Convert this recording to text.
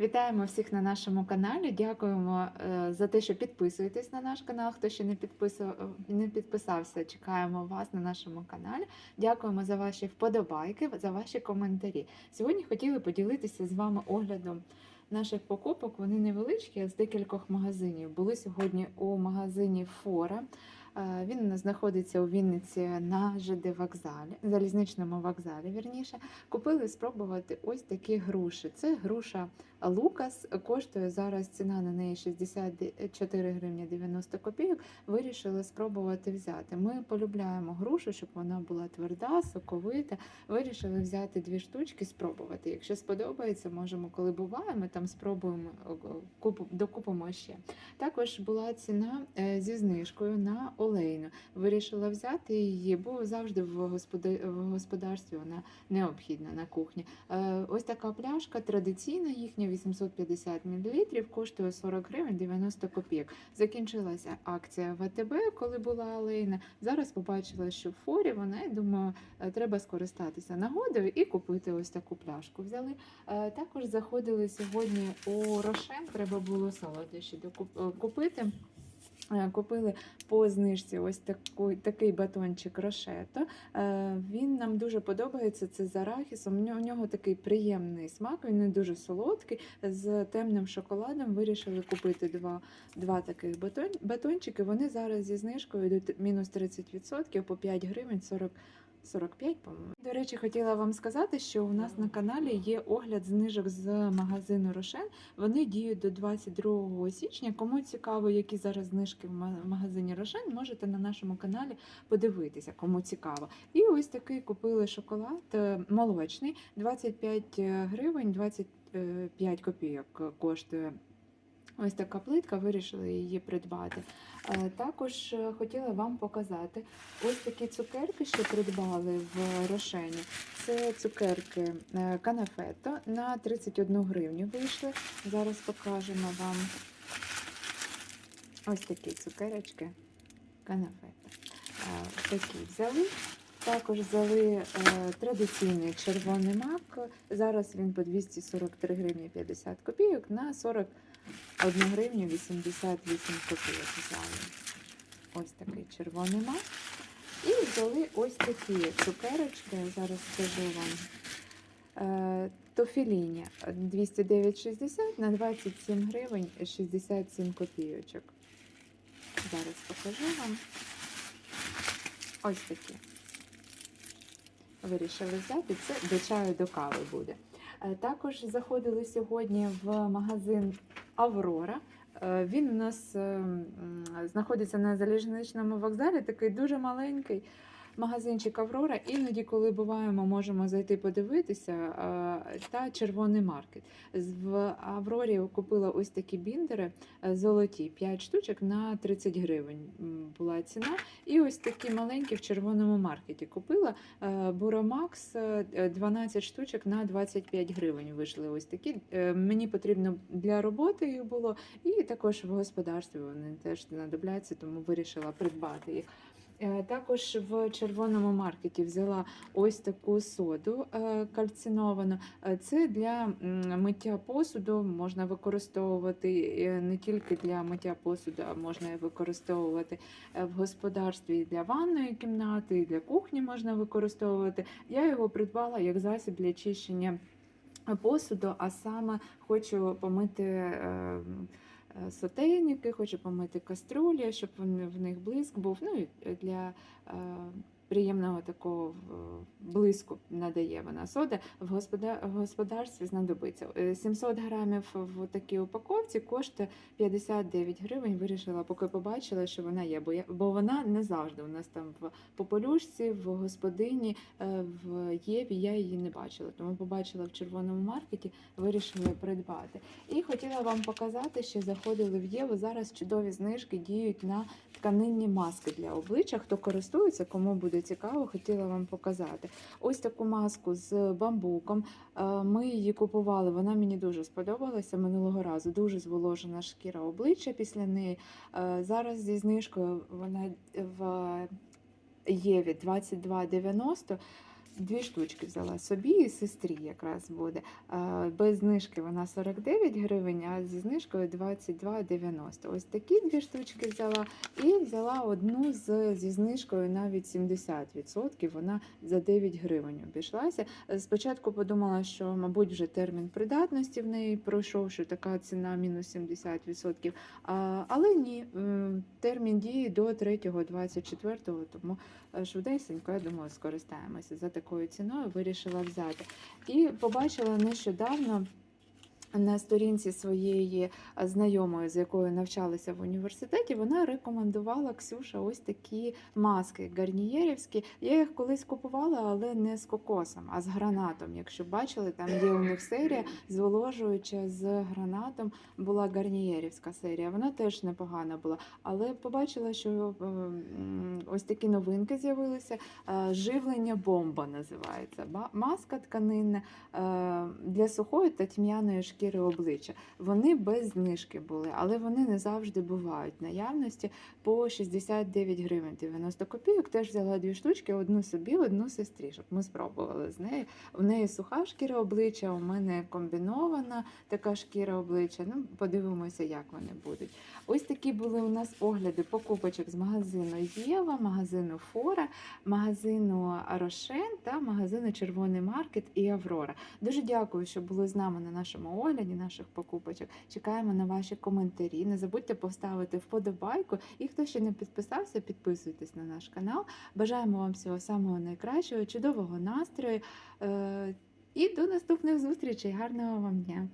Вітаємо всіх на нашому каналі. Дякуємо е, за те, що підписуєтесь на наш канал. Хто ще не підписав, не підписався, чекаємо вас на нашому каналі. Дякуємо за ваші вподобайки, за ваші коментарі. Сьогодні хотіли поділитися з вами оглядом наших покупок. Вони невеличкі, з декількох магазинів. Були сьогодні у магазині Фора. Е, Він знаходиться у Вінниці на ЖД вокзалі, залізничному вокзалі. Вірніше, купили спробувати ось такі груші. Це груша Лукас. Коштує зараз ціна на неї 64 гривні 90 копійок. Вирішили спробувати взяти. Ми полюбляємо грушу, щоб вона була тверда, соковита. Вирішили взяти дві штучки, спробувати. Якщо сподобається, можемо, коли буває, ми там спробуємо о, купу- докупимо ще. Також була ціна е, зі знижкою на олейну. Вирішила взяти її, бо завжди в, господарстві вона необхідна на кухні. Е, Ось така пляшка традиційна, їхня 850 мл, коштує 40 гривень 90 копійок. Закінчилася акція в АТБ, коли була олейна. Зараз побачила, що в форі вона, я думаю, е, треба скористатися нагодою і купити ось таку пляшку. Взяли. Е, Також заходили сьогодні у Рошен, треба було солодощі докуп- купити. Е, Купили по знижці ось таку, такий батончик рошето. Е, Він нам дуже подобається. Це з арахісом. У нього, такий приємний смак, він не дуже солодкий. З темним шоколадом вирішили купити два, два таких батон, батончики. Вони зараз зі знижкою йдуть мінус 30% по 5 гривень 40 45, по-моєму. До речі, хотіла вам сказати, що у нас на каналі є огляд знижок з магазину Рошен. Вони діють до 22 січня. Кому цікаво, які зараз знижки в магазині Рошен, можете на нашому каналі подивитися, кому цікаво. І ось такий купили шоколад е, молочний, 25 гривень, 25 копійок коштує. Ось така плитка, вирішили її придбати. Е, Також е, хотіла вам показати ось такі цукерки, що придбали в Рошені. Це цукерки канафето на 31 гривню вийшли. Зараз покажемо вам ось такі цукерочки канафето. Такі взяли. Також взяли е, традиційний червоний мак. Зараз він по 243 гривні 50 копійок на 41 гривню 88 копійок взяли. Ось такий червоний мак. І взяли ось такі цукерочки, зараз скажу вам. Е, Тофіліні 209,60 на 27 гривень 67 копійочок. Зараз покажу вам. Ось такі. Вирішили взяти. Це до чаю до кави буде. Е, Також заходили сьогодні в магазин Аврора. Е, Він у нас е, знаходиться на залізничному вокзалі, такий дуже маленький магазинчик Аврора. Іноді, коли буваємо, можемо зайти подивитися. е, Та червоний маркет. В Аврорі купила ось такі біндери е, золоті, 5 штучок на 30 гривень була ціна. І ось такі маленькі в червоному маркеті купила. Е, Буромакс е, 12 штучок на 25 гривень вийшли ось такі. Е, Мені потрібно для роботи їх було, і також в господарстві вони теж знадобляться, тому вирішила придбати їх. Е, Також в червоному маркеті взяла ось таку соду е, кальциновану. Е, Це для миття посуду можна використовувати не тільки для миття посуду, а можна використовувати в господарстві для ванної кімнати, і для кухні можна використовувати. Я його придбала як засіб для чищення посуду, а саме хочу помити. Е, е, Сотейники, хочу помити каструлі, щоб в них блиск був. Ну і для е, приємного такого е, блиску надає вона сода. В, господа- господарстві знадобиться. Е, 700 грамів в такій упаковці коштує 59 гривень. Вирішила, поки побачила, що вона є, бо, я, бо вона не завжди у нас там в попелюшці, в господині, е, в Єві я її не бачила. Тому побачила в червоному маркеті, вирішила придбати. І хотіла вам показати, що заходили в Єву. Зараз чудові знижки діють на тканинні маски для обличчя. Хто користується, кому буде цікаво, хотіла вам показати. Ось таку маску з бамбуком. Е, Ми її купували. Вона мені дуже сподобалася минулого разу. Дуже зволожена шкіра обличчя після неї. Е, Зараз зі знижкою вона в Єві 22,90. Дві штучки взяла собі і сестрі якраз буде. Без знижки вона 49 гривень, а зі знижкою 22,90. Ось такі дві штучки взяла. І взяла одну з, зі знижкою навіть 70%. Вона за 9 гривень обійшлася. Спочатку подумала, що, мабуть, вже термін придатності в неї пройшов, що така ціна мінус 70%. Але ні, термін дії до 3.24, тому е, швидесенько, я думаю, скористаємося за такою ціною, вирішила взяти. І побачила нещодавно. На сторінці своєї е, знайомої, з якою навчалася в університеті, вона рекомендувала Ксюша ось такі маски гарнієрівські. Я їх колись купувала, але не з кокосом, а з гранатом. Якщо бачили, там є у них серія зволожуюча з гранатом. Була гарнієрівська серія. Вона теж непогана була. Але побачила, що е, ось такі новинки з'явилися. Е, Живлення бомба називається. Маска тканинна для сухої та тьмяної шкіри обличчя. Вони без знижки були, але вони не завжди бувають наявності по 69 гривень 90 копійок. Теж взяла дві штучки, одну собі, одну сестрі, щоб ми спробували з нею. У неї суха шкіра обличчя, у мене комбінована така шкіра обличчя. Ну, подивимося, як вони будуть. Ось такі були у нас огляди покупочок з магазину Єва, магазину Фора, магазину Рошен та магазину Червоний Маркет і Аврора. Дуже дякую, що були з нами на нашому огляді наших покупочок. Чекаємо на ваші коментарі. Не забудьте поставити вподобайку. І хто ще не підписався, підписуйтесь на наш канал. Бажаємо вам всього самого найкращого, чудового настрою. Е, І до наступних зустрічей. Гарного вам дня!